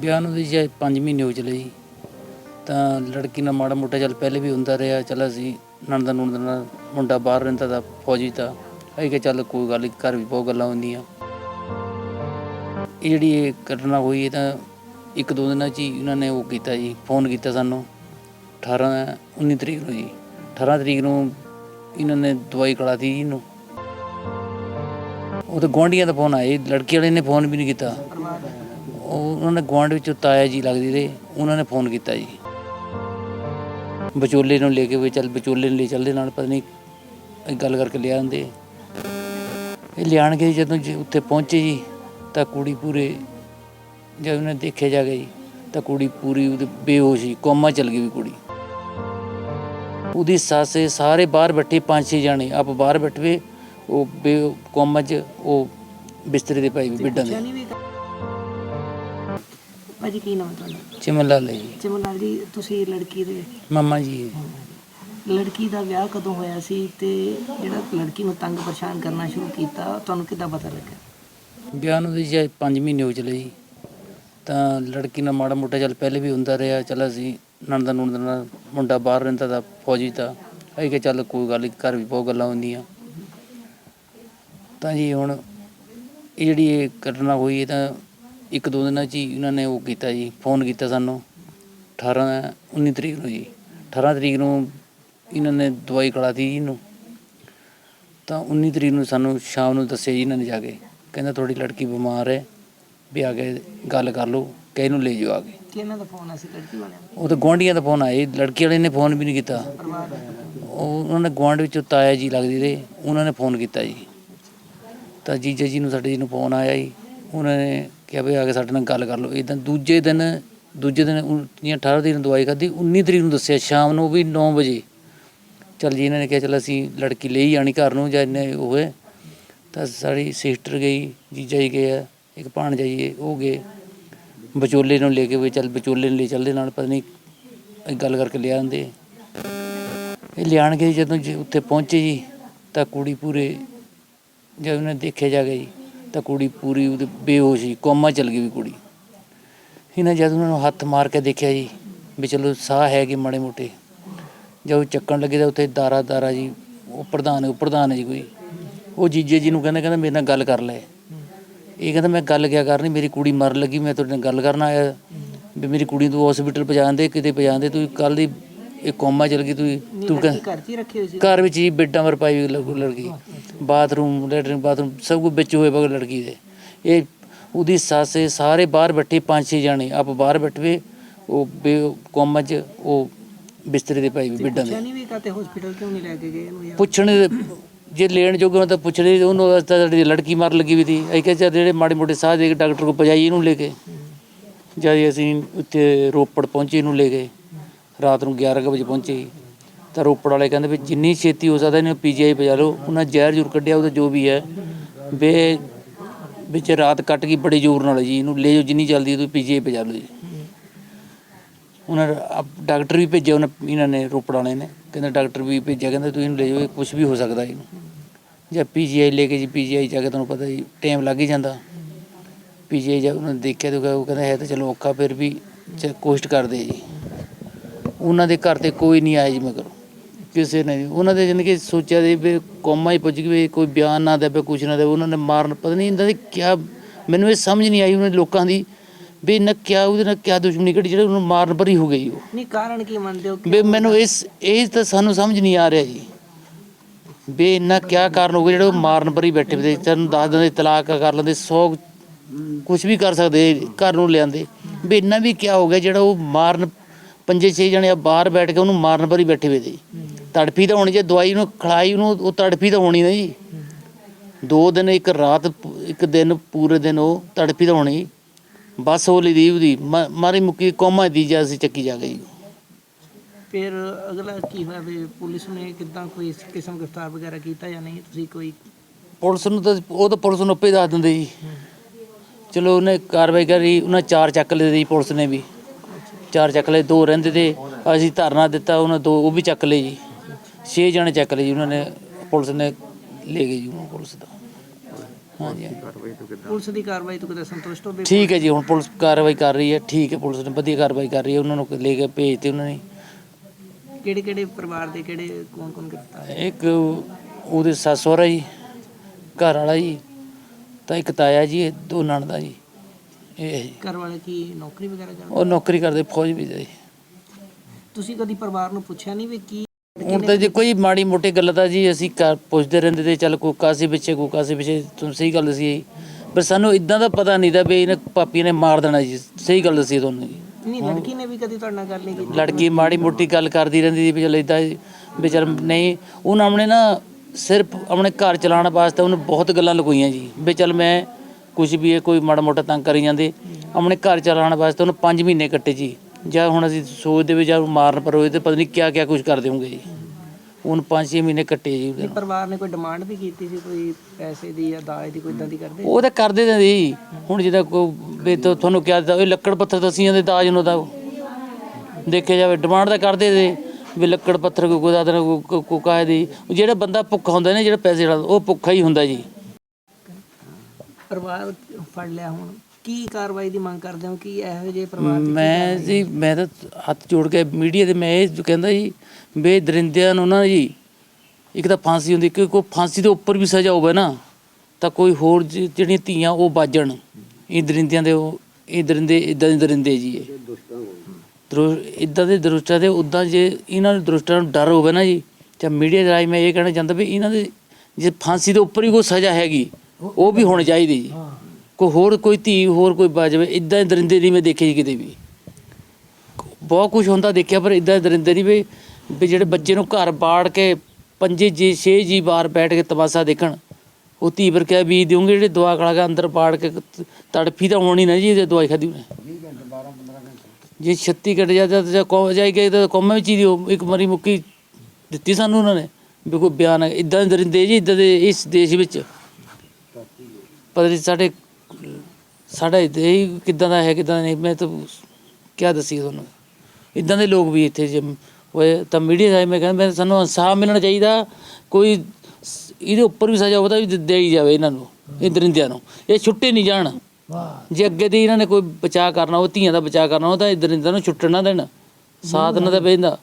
ਵਿਆਹ ਨੂੰ ਜੀ 5 ਮਹੀਨੇ ਹੋ ਚਲੇ ਜੀ ਤਾਂ ਲੜਕੀ ਨਾਲ ਮਾੜਾ ਮੋਟਾ ਚੱਲ ਪਹਿਲੇ ਵੀ ਹੁੰਦਾ ਰਿਹਾ ਚੱਲ ਅਸੀਂ ਨਣਦਾ ਨੁਣਦਾ ਨਾਲ ਮੁੰਡਾ ਬਾਹਰ ਰਹਿੰਦਾ ਤਾਂ ਫੌਜੀ ਤਾਂ ਅਸੀਂ ਕਿ ਚੱਲ ਕੋਈ ਗੱਲ ਨੀ, ਘਰ ਵੀ ਬਹੁਤ ਗੱਲਾਂ ਹੁੰਦੀਆਂ। ਇਹ ਜਿਹੜੀ ਇਹ ਘਟਨਾ ਹੋਈ ਇਹ ਤਾਂ ਇੱਕ ਦੋ ਦਿਨਾਂ 'ਚ ਹੀ ਇਹਨਾਂ ਨੇ ਉਹ ਕੀਤਾ ਜੀ ਫੋਨ ਕੀਤਾ ਸਾਨੂੰ 18 19 ਤਰੀਕ ਨੂੰ ਜੀ 18 ਤਰੀਕ ਨੂੰ ਇਹਨਾਂ ਨੇ ਦਵਾਈ ਕਲਾਤੀ ਜੀ ਇਹਨੂੰ। ਉਹ ਤਾਂ ਗੁਆਂਢੀਆਂ ਦਾ ਫੋਨ ਆਇਆ ਲੜਕੀ ਵਾਲੇ ਨੇ ਫੋਨ ਵੀ ਨਹੀਂ ਕੀਤਾ। ਉਹਨਾਂ ਨੇ ਗੁਆਂਢ ਵਿੱਚ ਤਾਇਆ ਜੀ ਲੱਗਦੀ ਦੇ ਉਹਨਾਂ ਨੇ ਫੋਨ ਕੀਤਾ ਜੀ। ਵਿਚੋਲੇ ਨੂੰ ਲੈ ਕੇ ਵੀ ਚੱਲ ਵਿਚੋਲੇ ਨੂੰ ਲੈ ਚੱਲਦੇ ਨਾਲ ਪਤਾ ਨਹੀਂ ਗੱਲ ਕਰਕੇ ਲਿਆ ਆਂਦੇ ਇਹ ਲਿਆਣ ਕੇ ਜਦੋਂ ਜੀ ਉੱਥੇ ਪਹੁੰਚੇ ਜੀ ਤਾਂ ਕੁੜੀ ਪੂਰੇ ਜਦ ਉਹਨੇ ਦੇਖਿਆ ਜਾ ਜੀ ਤਾਂ ਕੁੜੀ ਪੂਰੀ ਉਹਦੇ ਬੇਹੋਸ਼ ਸੀ ਕੋਮਾ ਚਲ ਗਈ ਵੀ ਕੁੜੀ। ਉਹਦੀ ਸੱਸ ਸਾਰੇ ਬਾਹਰ ਬੈਠੇ ਪੰਜ ਛੇ ਜਾਣੇ ਆਪ ਬਾਹਰ ਬੈਠੇ ਉਹ ਬੇ ਕੋਮਾ 'ਚ ਉਹ ਬਿਸਤਰੇ ਦੇ ਪਾਈ ਵੀ ਬਿੱਡਾਂ ਦੇ। ਭਾਜੀ ਕੀ ਨਾਮ ਤੁਹਾਡਾ? ਚਿਮਨ ਲਾ ਲਈ ਜੀ। ਚਮਨ ਲਾਲ ਜੀ ਤੁਸੀਂ ਲੜਕੀ ਦੇ? ਮੰਮਾ ਜੀ ਲੜਕੀ ਦਾ ਵਿਆਹ ਕਦੋਂ ਹੋਇਆ ਸੀ ਤੇ ਜਿਹੜਾ ਲੜਕੀ ਨੂੰ ਤੰਗ ਪਰੇਸ਼ਾਨ ਕਰਨਾ ਸ਼ੁਰੂ ਕੀਤਾ ਤੁਹਾਨੂੰ ਕਿੱਦਾਂ ਪਤਾ ਲੱਗਾ? ਵਿਆਹ ਨੂੰ ਜੀ 5 ਮਹੀਨੇ ਹੋ ਚਲੇ ਜੀ ਤਾਂ ਲੜਕੀ ਨਾਲ ਮਾੜਾ ਮੋਟਾ ਚੱਲ ਪਹਿਲੇ ਵੀ ਹੁੰਦਾ ਰਿਹਾ ਚੱਲ ਅਸੀਂ ਨਣਦਾ ਨੂੰਦਾ ਨਾਲ ਮੁੰਡਾ ਬਾਹਰ ਰਹਿੰਦਾ ਤਾਂ ਫੌਜੀ ਤਾਂ ਅਸੀਂ ਕਿ ਚੱਲ ਕੋਈ ਗੱਲ ਨੀ, ਘਰ ਵੀ ਬਹੁਤ ਗੱਲਾਂ ਹੁੰਦੀਆਂ। ਤਾਂ ਜੀ ਹੁਣ ਇਹ ਜਿਹੜੀ ਇਹ ਘਟਨਾ ਹੋਈ ਇਹ ਤਾਂ ਇੱਕ ਦੋ ਦਿਨਾਂ 'ਚ ਹੀ ਇਹਨਾਂ ਨੇ ਉਹ ਕੀਤਾ ਜੀ ਫੋਨ ਕੀਤਾ ਸਾਨੂੰ 18 19 ਤਰੀਕ ਨੂੰ ਜੀ। 18 ਤਰੀਕ ਨੂੰ ਇਹਨਾਂ ਨੇ ਦਵਾਈ ਕਲਾਤੀ ਜੀ ਇਹਨੂੰ। ਤਾਂ 19 ਤਰੀਕ ਨੂੰ ਸਾਨੂੰ ਸ਼ਾਮ ਨੂੰ ਦੱਸਿਆ ਜੀ ਇਹਨਾਂ ਨੇ ਜਾ ਕੇ ਕਹਿੰਦਾ ਤੁਹਾਡੀ ਲੜਕੀ ਬਿਮਾਰ ਹੈ ਵੀ ਆ ਕੇ ਗੱਲ ਕਰ ਲਓ ਕਿ ਇਹਨੂੰ ਲੈ ਜਾਓ ਆ ਕੇ। ਕਿ ਇਹਨਾਂ ਦਾ ਫੋਨ ਆਇਆ ਸੀ? ਲੜਕੀ ਵਾਲਿਆਂ ਦਾ? ਉਹ ਤਾਂ ਗੁਆਂਢੀਆਂ ਦਾ ਫੋਨ ਆਇਆ ਲੜਕੀ ਵਾਲੇ ਨੇ ਫੋਨ ਵੀ ਨਹੀਂ ਕੀਤਾ। ਉਹ ਉਹਨਾਂ ਨੇ ਗੁਆਂਢ ਵਿੱਚੋਂ ਤਾਇਆ ਜੀ ਲੱਗਦੀ ਦੇ ਉਹਨਾਂ ਨੇ ਫੋਨ ਕੀਤਾ ਜੀ। ਤਾਂ ਜੀਜਾ ਜੀ ਨੂੰ ਸਾਡੇ ਜੀ ਨੂੰ ਫੋਨ ਆਇਆ ਜੀ ਉਹਨਾਂ ਨੇ ਕਿਹਾ ਵੀ ਆ ਕੇ ਸਾਡੇ ਨਾਲ ਗੱਲ ਕਰ ਲਓ। ਇਦਾਂ ਦੂਜੇ ਦਿਨ ਦੂਜੇ ਦਿਨ ਉਨ- ਜਿਵੇਂ 18 ਤਰੀਕ ਨੂੰ ਦਵਾਈ ਖਾਧੀ 19 ਤਰੀਕ ਨੂੰ ਦੱਸਿਆ ਸ਼ਾਮ ਨੂੰ ਵੀ 9 ਵਜੇ। ਚੱਲ ਜੀ ਇਹਨਾਂ ਨੇ ਕਿਹਾ ਚੱਲ ਅਸੀਂ ਲੜਕੀ ਲਈ ਆਣੀ ਘਰ ਨੂੰ ਜਾਂ ਇਹਨੇ ਹੋਏ ਤਾਂ ਸਾਡੀ ਸਿਸਟਰ ਗਈ ਜੀਜਾ ਜੀ ਗਏ ਆ, ਇੱਕ ਭਾਣਜਾ ਜੀ ਉਹ ਗਏ। ਵਿਚੋਲੇ ਨੂੰ ਲੈ ਕੇ ਵੀ ਚੱਲ ਵਿਚੋਲੇ ਨੂੰ ਲੈ ਚੱਲਦੇ ਨਾਲ ਪਤਾ ਨਹੀਂ ਇਹ ਗੱਲ ਕਰਕੇ ਲਿਆ ਆਂਦੇ ਇਹ ਲਿਆਣ ਕੇ ਜਦੋਂ ਜੀ ਉੱਥੇ ਪਹੁੰਚੇ ਜੀ ਤਾਂ ਕੁੜੀ ਪੂਰੇ ਜਦ ਉਹਨੇ ਦੇਖਿਆ ਜਾ ਜੀ। ਤਾਂ ਕੁੜੀ ਪੂਰੀ ਉਹਦੇ ਬੇਹੋਸ਼ ਸੀ ਕੋਮਾ ਚਲ ਗਈ ਵੀ ਕੁੜੀ। ਇਹਨਾਂ ਜਦ ਉਹਨਾਂ ਨੂੰ ਹੱਥ ਮਾਰ ਕੇ ਦੇਖਿਆ ਜੀ ਵੀ ਚਲੋ ਸਾਹ ਹੈਗੇ ਮਾੜੇ ਮੋਟੇ। ਜਦੋਂ ਚੱਕਣ ਲੱਗੇ ਤਾਂ ਉੱਥੇ ਦਾਰਾ ਦਾਰਾ ਜੀ ਉਹ ਪ੍ਰਧਾਨ ਉਹ ਪ੍ਰਧਾਨ ਹੈ ਜੀ ਕੋਈ। ਉਹ ਜੀਜੇ ਜੀ ਨੂੰ ਕਹਿੰਦਾ ਕਹਿੰਦਾ ਮੇਰੇ ਨਾਲ ਗੱਲ ਕਰ ਲੈ। ਇਹ ਕਹਿੰਦਾ ਮੈਂ ਗੱਲ ਕਿਆ ਕਰਨੀ ਮੇਰੀ ਕੁੜੀ ਮਰਨ ਲੱਗੀ ਮੈਂ ਤੁਹਾਡੇ ਨਾਲ ਗੱਲ ਕਰਨ ਆਇਆ। ਵੀ ਮੇਰੀ ਕੁੜੀ ਨੂੰ ਹਸਪੀਟਲ ਪਹੁੰਚਾਉਂਦੇ ਕਿਤੇ ਪਹੁੰਚਾਉਂਦੇ ਤੂੰ ਕੱਲ ਦੀ ਇਹ ਕੋਮਾ ਚਲ ਗਈ ਤੂੰ ਤੂੰ ਘਰ 'ਚ ਹੀ ਰੱਖੀ ਹੋਈ ਸੀ। ਘਰ ਵਿੱਚ ਹੀ ਬੈੱਡਾਂ ਪਰ ਪਾਈ ਹੋਈ ਲਗ- ਲੜਕੀ। ਬਾਥਰੂਮ ਲੈਟਰਿਨ ਬਾਥਰੂਮ ਸਭ ਕੁਝ ਵਿੱਚ ਹੋਏ ਬਗਲ ਲੜਕੀ ਦੇ। ਇਹ ਉਹਦੀ ਸੱਸ ਇਹ ਸਾਰੇ ਬਾਹਰ ਬੈਠੇ ਪੰਜ ਛੇ ਜਾਣੇ ਆਪ ਬਾਹਰ ਬੈਠੇ ਉਹ ਬੇ ਕੋਮਾ 'ਚ ਉਹ ਬਿਸਤਰੇ ਦੇ ਪਾਈ ਬੈੱਡਾਂ ਦੇ। ਜਾਨੀ ਵੀ ਕਾਤੇ ਹਸਪੀਟਲ ਕਿਉਂ ਨਹੀਂ ਲੈ ਕੇ ਗਏ ਇਹਨੂੰ ਯਾਰ ਪੁੱਛਣ ਜੇ ਲੈਣ ਜੋਗੇ ਤਾਂ ਪੁੱਛਣੇ ਉਹਨੂੰ ਤਾਂ ਸਾਡੀ ਲੜਕੀ ਮਰ ਲੱਗੀ ਵੀ ਸੀ। ਅਸੀਂ ਕਿਹਾ ਚੱਲ ਜਿਹੜੇ ਮਾੜੇ ਮੋਟੇ ਸਾਹ ਦੇ ਕੇ ਡਾਕਟਰ ਕੋਲ ਪਜਾਈ ਇਹਨੂੰ ਲੈ ਕੇ। ਜਦ ਅਸੀਂ ਉੱਥੇ ਰੋਪੜ ਪਹੁੰਚੇ ਇਹਨੂੰ ਲੈ ਗਏ ਰਾਤ ਨੂੰ 11 ਕੁ ਵਜੇ ਪਹੁੰਚੇ। ਤਾਂ ਰੋਪੜ ਵਾਲੇ ਕਹਿੰਦੇ ਵੀ ਜਿੰਨੀ ਛੇਤੀ ਹੋ ਸਕਦਾ ਇਹਨੂੰ ਪੀਜੀਆਈ ਪਜਾ ਲਓ। ਉਹਨਾਂ ਜ਼ਹਿਰ ਜੁਰ ਕੱਢਿਆ ਉਹਦਾ ਜੋ ਵੀ ਹੈ। ਵੇ ਵਿੱਚ ਰਾਤ ਕੱਟ ਗਈ, ਬੜੇ ਜ਼ੋਰ ਨਾਲ ਜੀ। ਇਹਨੂੰ ਲੈ ਜਾਓ, ਜਿੰਨੀ ਜਲਦੀ ਤੁਸੀਂ ਪੀਜੀਆਈ ਪਜਾ ਲਓ ਜੀ। ਉਹਨਾਂ ਡਾਕਟਰ ਵੀ ਭੇਜਿਆ, ਉਹਨਾਂ, ਇਹਨਾਂ ਨੇ ਰੋਪੜ ਵਾਲੇ ਨੇ। ਕਹਿੰਦਾ ਡਾਕਟਰ ਵੀ ਭੇਜਿਆ, ਕਹਿੰਦਾ ਤੁਸੀਂ ਇਹਨੂੰ ਲੈ ਜਾਓ ਕੁਝ ਵੀ ਹੋ ਸਕਦਾ ਇਹਨੂੰ। ਜਾਂ ਪੀਜੀਆਈ ਲੈ ਕੇ ਜੀ, ਪੀਜੀਆਈ ਜਾ ਕੇ ਤੁਹਾਨੂੰ ਪਤਾ ਜੀ, ਟਾਈਮ ਲੱਗ ਹੀ ਜਾਂਦਾ। ਪੀਜੀਆਈ ਜਾ ਉਹਨਾਂ ਨੇ ਦੇਖਿਆ ਤਾਂ ਉਹ ਕਹਿੰਦਾ ਹੈ ਤਾਂ ਚਲੋ ਔਖਾ, ਫਿਰ ਵੀ ਚ ਕੋਸ਼ਟ ਕਰਦੇ ਜੀ। ਉਹਨਾਂ ਦੇ ਘਰ ਤੇ ਕੋਈ ਨਹੀਂ ਆਇਆ ਜੀ ਮਗਰ। ਕਿਸੇ ਨੇ। ਉਹਨਾਂ ਦੇ ਜਾਣੀ ਕਿ ਸੋਚਿਆ ਦੇ ਵੀ ਕੋਮਾ ਹੀ ਪੁੱਜ ਗਈ ਕੋਈ ਬਿਆਨ ਨਾ ਦੇਵੇ ਕੁਛ ਨਾ ਦੇਵੇ ਉਹਨਾਂ ਨੇ ਮਾਰਨ ਪਤਾ ਨਹੀਂ ਇਹਨਾਂ ਦੀ ਕਿਆ ਮੈਨੂੰ ਇਹ ਸਮਝ ਨਹੀਂ ਆਈ ਉਹਨਾਂ ਦੇ ਲੋਕਾਂ ਦੀ ਵੀ ਇਹਨਾਂ ਕਿਆ ਉਹਦੇ ਨਾਲ ਕਿਆ ਦੁਸ਼ਮਣੀ ਕੱਢੀ ਜਿਹੜਾ ਉਹਨੂੰ ਮਾਰਨ ਭਰੀ ਹੋ ਗਈ ਉਹ। ਨਹੀਂ ਕਾਰਨ ਕੀ ਮੰਨਦੇ ਹੋ? ਵੀ ਮੈਨੂੰ ਇਸ ਇਹ ਤਾਂ ਸਾਨੂੰ ਸਮਝ ਨਹੀਂ ਆ ਰਿਹਾ ਜੀ। ਵੀ ਇੰਨਾ ਕਿਆ ਕਾਰਨ ਹੋ ਗਿਆ ਜਿਹੜਾ ਉਹ ਮਾਰਨ ਪਰ ਹੀ ਬੈਠੇ ਵੇ ਤੈਨੂੰ ਦੱਸ ਦਿੰਦੇ ਤਲਾਕ ਕਰ ਲੈਂਦੇ 100 ਕੁਝ ਵੀ ਕਰ ਸਕਦੇ ਘਰ ਨੂੰ ਲਿਆਂਦੇ। ਵੀ ਇੰਨਾ ਵੀ ਕਿਆ ਹੋ ਗਿਆ ਜਿਹੜਾ ਉਹ ਮਾਰਨ ਪੰਜੇ ਛੇ ਜਣੇ ਬਾਹਰ ਬੈਠ ਕੇ ਉਹਨੂੰ ਮਾਰਨ ਪਰ ਹੀ ਬੈਠੇ ਵੇ ਤੇ ਤੜਫੀ ਤਾਂ ਹੋਣੀ ਜੇ ਦਵਾਈ ਨੂੰ ਖਿਲਾਈ ਉਹਨੂੰ ਉਹ ਤੜਫੀ ਤਾਂ ਹੋਣੀ ਨਾ ਜੀ। ਦੋ ਦਿਨ ਇੱਕ ਰਾਤ ਇੱਕ ਦਿਨ ਪੂਰੇ ਦਿਨ ਉਹ ਤੜਫੀ ਤਾਂ ਹੋਣੀ। ਬਸ ਹੋ ਲਈ ਦੀ ਮਾਰੀ ਮੁੱਕੀ ਕੋਮਾ ਦੀ ਜਾ ਅਸੀਂ ਚੱਕੀ ਜਾ ਗਈ ਫਿਰ ਅਗਲਾ ਕੀ ਹੋਇਆ ਵੀ ਪੁਲਿਸ ਨੇ ਕਿੱਦਾਂ ਕੋਈ ਇਸ ਕਿਸਮ ਗ੍ਰਿਫਤਾਰ ਵਗੈਰਾ ਕੀਤਾ ਜਾਂ ਨਹੀਂ? ਤੁਸੀਂ ਕੋਈ ਪੁਲਿਸ ਨੂੰ ਤਾਂ ਉਹ ਤਾਂ ਪੁਲਿਸ ਨੂੰ ਆਪੇ ਦੱਸ ਦਿੰਦੇ ਜੀ। ਚਲੋ ਉਹਨੇ ਕਾਰਵਾਈ ਕਰੀ ਉਹਨਾਂ ਚਾਰ ਚੱਕ ਲਏ ਜੀ ਪੁਲਿਸ ਨੇ ਵੀ। ਚਾਰ ਚੱਕ ਲਏ ਦੋ ਰਹਿੰਦੇ ਤੇ ਅਸੀਂ ਧਰਨਾ ਦਿੱਤਾ ਉਹਨਾਂ ਦੋ ਉਹ ਵੀ ਚੱਕ ਲਏ ਜੀ। ਛੇ ਜਣੇ ਚੱਕ ਲਏ ਜੀ ਉਹਨਾਂ ਨੇ ਪੁਲਿਸ ਨੇ ਲੈ ਗਏ ਜੀ ਉਹਨੂੰ ਪੁਲਿਸ ਦਾ ਹਾਂਜੀ ਪੁਲਿਸ ਦੀ ਕਾਰਵਾਈ ਤੋਂ ਕਿਤੇ ਸੰਤੁਸ਼ਟ ਹੋ ਠੀਕ ਹੈ ਜੀ ਹੁਣ ਪੁਲਿਸ ਕਾਰਵਾਈ ਕਰ ਰਹੀ ਹੈ ਠੀਕ ਹੈ ਪੁਲਿਸ ਨੇ ਵਧੀਆ ਕਾਰਵਾਈ ਕਰ ਰਹੀ ਹੈ ਉਹਨਾਂ ਨੂੰ ਲੈ ਕੇ ਭੇਜਤੇ ਉਹਨਾਂ ਨੇ। ਕਿਹੜੇ ਕਿਹੜੇ ਪਰਿਵਾਰ ਦੇ ਕਿਹੜੇ ਕੌਣ ਕੌਣ ਗ੍ਰਿਫਤਾਰ ਇੱਕ ਉਹਦੇ ਸੱਸ ਸਹੁਰਾ ਜੀ ਘਰ ਵਾਲਾ ਜੀ ਤਾਂ ਇੱਕ ਤਾਇਆ ਜੀ ਇਹ ਦੋ ਨਣਦਾ ਜੀ ਇਹ ਹੈ ਜੀ। ਘਰ ਵਾਲੇ ਕੀ ਨੌਕਰੀ ਵਗੈਰਾ ਕਰਦੇ? ਉਹ ਨੌਕਰੀ ਕਰਦੇ ਫੌਜ ਵਿੱਚ ਹੈ ਜੀ। ਤੁਸੀਂ ਕਦੀ ਪਰਿਵਾਰ ਨੂੰ ਪੁੱਛਿਆ ਨਹੀਂ ਵੀ ਕੀ ਹੁਣ ਤਾਂ ਜੇ ਕੋਈ ਮਾੜੀ ਮੋਟੀ ਗੱਲ ਤਾਂ ਜੀ ਅਸੀਂ ਕਰ ਪੁੱਛਦੇ ਰਹਿੰਦੇ ਤੇ ਚੱਲ ਕੋਈ ਕਾਸੇ ਪਿੱਛੇ ਕੋਈ ਕਾਸੇ ਪਿੱਛੇ ਤੁਹਾਨੂੰ ਸਹੀ ਗੱਲ ਸੀ ਪਰ ਸਾਨੂੰ ਇਦਾਂ ਦਾ ਪਤਾ ਨਹੀਂ ਦਾ ਵੀ ਇਹਨੇ ਪਾਪੀ ਨੇ ਮਾਰ ਦੇਣਾ ਜੀ। ਸਹੀ ਗੱਲ ਦੱਸੀ ਤੁਹਾਨੂੰ ਜੀ। ਨਹੀਂ ਲੜਕੀ ਨੇ ਵੀ ਕਦੀ ਤੁਹਾਡੇ ਨਾਲ ਗੱਲ ਨਹੀਂ ਕੀਤੀ। ਲੜਕੀ ਮਾੜੀ ਮੋਟੀ ਗੱਲ ਕਰਦੀ ਰਹਿੰਦੀ ਸੀ ਵੀ ਚੱਲ ਇਦਾਂ ਵੀ ਚੱਲ ਨਹੀਂ ਉਹਨਾਂ ਆਪਣੇ ਨਾ ਸਿਰਫ ਆਪਣੇ ਘਰ ਚਲਾਉਣ ਵਾਸਤੇ ਉਹਨੂੰ ਬਹੁਤ ਗੱਲਾਂ ਲਗੋਈਆਂ ਜੀ। ਵੀ ਚੱਲ ਮੈਂ ਕੁਝ ਵੀ ਇਹ ਕੋਈ ਮਾੜਾ ਮੋਟਾ ਤੰਗ ਕਰੀ ਜਾਂਦੇ ਆਪਣੇ ਘਰ ਚਲਾਉਣ ਵਾਸਤੇ ਉਹਨੂੰ 5 ਮਹੀਨੇ ਕੱਟੇ ਜੀ। ਜਾਂ ਹੁਣ ਅਸੀਂ ਸੋਚਦੇ ਵੀ ਜਾਂ ਮਾਰਨ ਪਰ ਹੋਏ ਤੇ ਪਤਾ ਨਹੀਂ ਕਿਆ ਕਿਆ ਕੁਝ ਕਰ ਦੇਵਾਂਗੇ ਜੀ। ਉਹਨੂੰ 5-6 ਮਹੀਨੇ ਕੱਟੇ ਜੀ ਉਹਦੇ ਪਰਿਵਾਰ ਨੇ ਕੋਈ ਡਿਮਾਂਡ ਵੀ ਕੀਤੀ ਸੀ ਕੋਈ ਪੈਸੇ ਦੀ ਜਾਂ ਦਾਜ ਦੀ ਕੋਈ ਇਦਾਂ ਦੀ ਕਰਦੇ? ਉਹ ਤਾਂ ਕਰਦੇ ਦਿੰਦੇ ਜੀ ਹੁਣ ਜਿਹਦਾ ਕੋਈ ਵੀ ਤਾਂ ਤੁਹਾਨੂੰ ਕਿਹਾ ਦਿੱਤਾ ਇਹ ਲੱਕੜ ਪੱਥਰ ਦਸੀਆਂ ਦੇ ਦਾਜ ਨੂੰ ਤਾਂ ਦੇਖਿਆ ਜਾਵੇ ਡਿਮਾਂਡ ਤਾਂ ਕਰਦੇ ਦੇ ਵੀ ਲੱਕੜ ਪੱਥਰ ਕੋਈ ਕੋਈ ਦਾਦਰ ਕੋਈ ਕੋਈ ਕਾਹੇ ਦੀ। ਜਿਹੜਾ ਬੰਦਾ ਭੁੱਖਾ ਹੁੰਦਾ ਨੇ ਜਿਹੜਾ ਪੈਸੇ ਵਾਲਾ ਉਹ ਭੁੱਖਾ ਹੀ ਹੁੰਦਾ ਜੀ। ਪਰਿਵਾਰ ਫੜ ਲਿਆ ਹੁਣ। ਕੀ ਕਾਰਵਾਈ ਦੀ ਮੰਗ ਕਰਦੇ ਹੋ? ਕਿ ਇਹੋ ਜਿਹੇ ਪਰਿਵਾਰ ਦੀ ਮੈਂ ਜੀ ਮੈਂ ਤਾਂ ਹੱਥ ਜੋੜ ਕੇ ਮੀਡੀਆ ਤੇ ਮੈਂ ਇਹ ਕਹਿੰਦਾ ਜੀ ਵੀ ਦਰਿੰਦਿਆਂ ਨੂੰ ਨਾ ਜੀ ਇੱਕ ਤਾਂ ਫਾਂਸੀ ਹੁੰਦੀ ਕਿ ਕੋਈ ਫਾਂਸੀ ਦੇ ਉੱਪਰ ਵੀ ਸਜ਼ਾ ਹੋਵੇ ਨਾ ਤਾਂ ਕੋਈ ਹੋਰ ਜਿ- ਜਿਹੜੀਆਂ ਧੀਆਂ ਉਹ ਬਾਜਣ ਇਹ ਦਰਿੰਦਿਆਂ ਦੇ ਉਹ ਇਹ ਦਰਿੰਦੇ ਇਦਾਂ ਦੇ ਦਰਿੰਦੇ ਜੀ ਇਹ। ਇਦਾਂ ਦੇ ਦਰੁਸ਼ਟਾਂ ਦੇ ਉਦਾਂ ਜੇ ਇਹਨਾਂ ਨੂੰ ਦਰੁਸ਼ਟਾਂ ਨੂੰ ਡਰ ਹੋਵੇ ਨਾ ਜੀ ਜਾਂ ਮੀਡੀਆ ਰਾਈ ਮੈਂ ਇਹ ਕਹਿਣਾ ਚਾਹੁੰਦਾ ਵੀ ਇਹਨਾਂ ਦੇ ਜੇ ਫਾਂਸੀ ਦੇ ਉੱਪਰ ਹੀ ਕੋਈ ਸਜ਼ਾ ਹੈਗੀ ਉਹ ਵੀ ਹੋਣੀ ਚਾਹੀਦੀ ਜੀ। ਕੋਈ ਹੋਰ ਕੋਈ ਧੀ, ਹੋਰ ਕੋਈ ਬਚ ਜਾਵੇ ਇਦਾਂ ਦਰਿੰਦੇ ਨਹੀਂ ਮੈਂ ਦੇਖੇ ਜੀ ਕਿਤੇ ਵੀ। ਬਹੁਤ ਕੁਝ ਹੁੰਦਾ ਦੇਖਿਆ, ਪਰ ਇਦਾਂ ਦਰਿੰਦੇ ਨਹੀਂ ਵੀ ਵੀ ਜਿਹੜੇ ਬੱਚੇ ਨੂੰ ਘਰ ਬਾੜ ਕੇ ਪੰਜੇ ਜੀ, ਛੇ ਜੀ ਬਾਹਰ ਬੈਠ ਕੇ ਤਮਾਸ਼ਾ ਦੇਖਣ, ਉਹ ਧੀ ਵਰ ਕਿਆ ਬੀਜ ਦਿਓਗੇ ਜਿਹੜੇ ਦਵਾ ਕਲਾ ਅੰਦਰ ਬਾੜ ਕੇ ਤੜਫੀ ਤਾਂ ਹੋਣੀ ਨਾ ਜੀ ਜੇ ਦਵਾਈ ਖਾਦੀ ਉਹਨੇ। ਜੇ 36 ਘੰਟੇ ਜਾਂਦਾ ਤਾਂ ਕੋ ਜਾਈ ਤਾਂ ਕੌਮਾਂ ਵਿੱਚ ਹੀ ਦਿਓ, ਇੱਕ ਮਰੀ ਮੁੱਕੀ ਦਿੱਤੀ ਸਾਨੂੰ ਉਹਨਾਂ ਨੇ, ਵੀ ਕੋਈ ਬਿਆਨ ਇਦਾਂ ਦੇ ਦਰਿੰਦੇ ਜੀ ਇਦਾਂ ਦੇ ਇਸ ਦੇਸ਼ ਵਿੱਚ। ਪਤਾ ਨਹੀਂ ਸਾਡੇ ਸਾਡਾ ਇਹ ਕਿਦਾਂ ਦਾ ਹੈ ਕਿਦਾਂ ਦਾ ਨਹੀਂ ਮੈਂ ਤਾਂ ਕੀ ਦੱਸੀ ਤੁਹਾਨੂੰ। ਇਦਾਂ ਦੇ ਲੋਕ ਵੀ ਇੱਥੇ ਜੇ ਹੋਏ ਤਾਂ ਮੀਡੀਆ ਰਾਹੀਂ ਮੈਂ ਕਹਿੰਦਾ ਸਾਨੂੰ ਇਨਸਾਫ ਮਿਲਣਾ ਚਾਹੀਦਾ ਕੋਈ ਇਹਦੇ ਉੱਪਰ ਵੀ ਸਜ਼ਾ ਉਹਦਾ ਵੀ ਦੇ- ਦੇਈ ਜਾਵੇ ਇਹਨਾਂ ਨੂੰ ਇਹ ਦਰਿੰਦਿਆਂ ਨੂੰ। ਇਹ ਛੁੱਟੇ ਨਹੀਂ ਜਾਣ। ਜੇ ਅੱਗੇ ਦੀ ਇਹਨਾਂ ਨੇ ਕੋਈ ਬਚਾਅ ਕਰਨਾ ਉਹ ਧੀਆਂ ਦਾ ਬਚਾਅ ਕਰਨਾ ਉਹ ਤਾਂ ਇਹ ਦਰਿੰਦਿਆਂ ਨੂੰ ਛੁੱਟਣ ਨਾ ਦੇਣ। ਸਾਥ ਨਾ ਤਾਂ ਪੈਂਦਾ